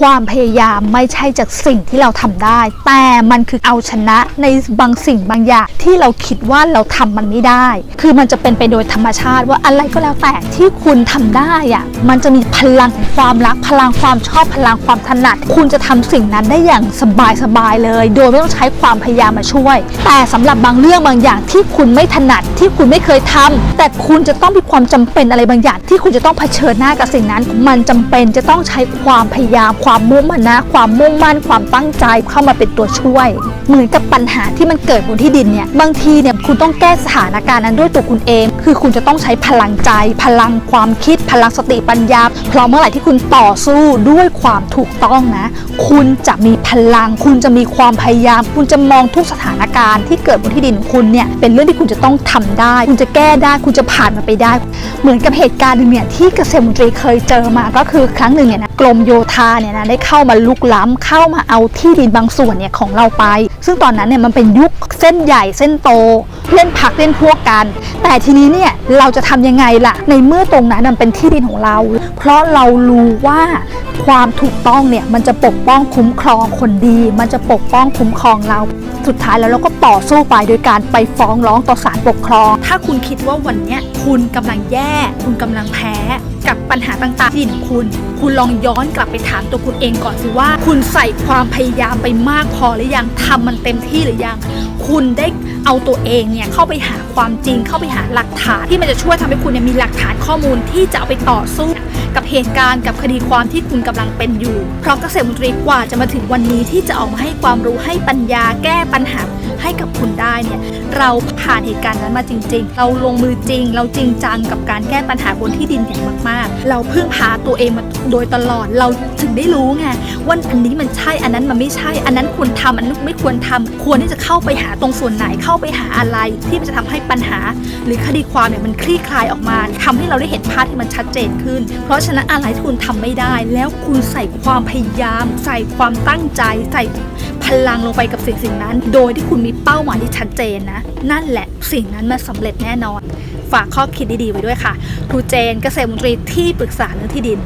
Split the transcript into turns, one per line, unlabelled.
ความพยายามไม่ใช่จากสิ่งที่เราทำได้ แต่มันคือเอาชนะในบางสิ่งบางอย่างที่เราคิดว่าเราทำมันไม่ได้ คือมันจะเป็นไปโดยธรรมชาติว่าอะไรก็แล้วแต่ที่คุณทำได้อะมันจะมีพลังความรักพลังความชอบพลังความถนัด คุณจะทำสิ่งนั้นได้อย่างสบายๆเลย โดยไม่ต้องใช้ความพยายามมาช่วย แต่สำหรับบางเรื่องบางอย่างที่คุณไม่ถนัดที่คุณไม่เคยทำแต่คุณจะต้องมีความจำเป็นอะไรบางอย่าง ที่คุณจะต้องเผชิญหน้ากับสิ่งนั้น มันจำเป็นจะต้องใช้ความพยายามความความมุ่งมั่นนะ ความมุ่งมั่นความตั้งใจเข้ามาเป็นตัวช่วย เหมือนกับปัญหาที่มันเกิดบนที่ดินเนี่ยบางทีเนี่ยคุณต้องแก้สถานการณ์นั้นด้วยตัวคุณเอง คือคุณจะต้องใช้พลังใจ พลังความคิด พลังสติปัญญาเพราะเมื่อไหร่ที่คุณต่อสู้ด้วยความถูกต้องนะ คุณจะมีพลัง คุณจะมีความพยายาม คุณจะมองทุกสถานการณ์ที่เกิดบนที่ดินคุณเนี่ยเป็นเรื่องที่คุณจะต้องทำได้ คุณจะแก้ได้คุณจะผ่านมันไปได้ เหมือนกับเหตุการณ์หนึ่งเนี่ยที่เกษตรมนตรีเคยเจอมาก็คือครั้งหนึ่งเนี่ยนะกรมโยธาเนี่ยนะได้เข้ามาลุกล้ำเข้ามาเอาที่ดินบางส่วนเนี่ยของเราไป ซึ่งตอนนั้นเนี่ยมันเป็นยุคเส้นใหญ่เส้นโต เล่นพักเล่นพวกกัน แต่ทีนี้เนี่ยเราจะทำยังไงล่ะ ในเมื่อตรงนั้นมันเป็นที่ดินของเรา เพราะเรารู้ว่าความถูกต้องเนี่ยมันจะปกป้องคุ้มครองคนดี มันจะปกป้องคุ้มครองเรา สุดท้ายแล้วเราก็ต่อสู้ไปโดยการไปฟ้องร้องต่อศาลปกครอง ถ้าคุณคิดว่าวันเนี้ยคุณกำลังแย่ คุณกำลังแพ้กับปัญหาต่างๆที่ดินของคุณ คุณลองย้อนกลับไปถามตัวคุณเองก่อนสิว่า คุณใส่ความพยายามไปมากพอหรือยังทำมันเต็มที่หรือยัง คุณได้เอาตัวเองเนี่ยเข้าไปหาความจริงเข้าไปหาหลักฐานที่มันจะช่วยทำให้คุณเนี่ยมีหลักฐานข้อมูลที่จะเอาไปต่อสู้กับเหตุการณ์กับคดีความที่คุณกำลังเป็นอยู่ เพราะเกษตรมนตรีกว่าจะมาถึงวันนี้ที่จะออกมาให้ความรู้ให้ปัญญาแก้ปัญหาให้กับคุณได้เนี่ยเราผ่านเหตุการณ์นั้นมาจริง ๆ เราลงมือจริง เราจริงจังกับการแก้ปัญหาบนที่ดินอย่างมากๆเราพึ่งพาตัวเองมาโดยตลอดเราถึงได้รู้ไงว่าอันนี้มันใช่อันนั้นมันไม่ใช่ อันนั้นควรทำอันนั้นไม่ควรทำควรที่จะเข้าไปหาตรงส่วนไหนเข้าไปหาอะไรที่มันจะทำให้ปัญหา หรือคดีความเนี่ยมันคลี่คลายออกมาทำให้เราได้เห็นภาพที่มันชัดเจนขึ้น เพราะฉะนั้นอะไรที่คุณทำไม่ได้ แล้วคุณใส่ความพยายาม ใส่ความตั้งใจ ใส่พลังลงไปกับสิ่งสิ่งนั้น โดยที่คุณมีเป้าหมายที่ชัดเจนนะ นั่นแหละสิ่งนั้นมันสำเร็จแน่นอน ฝากข้อคิดดีๆไว้ด้วยค่ะครูเจนเกษตรมนตรีที่ปรึกษาเรื่องที่ดิน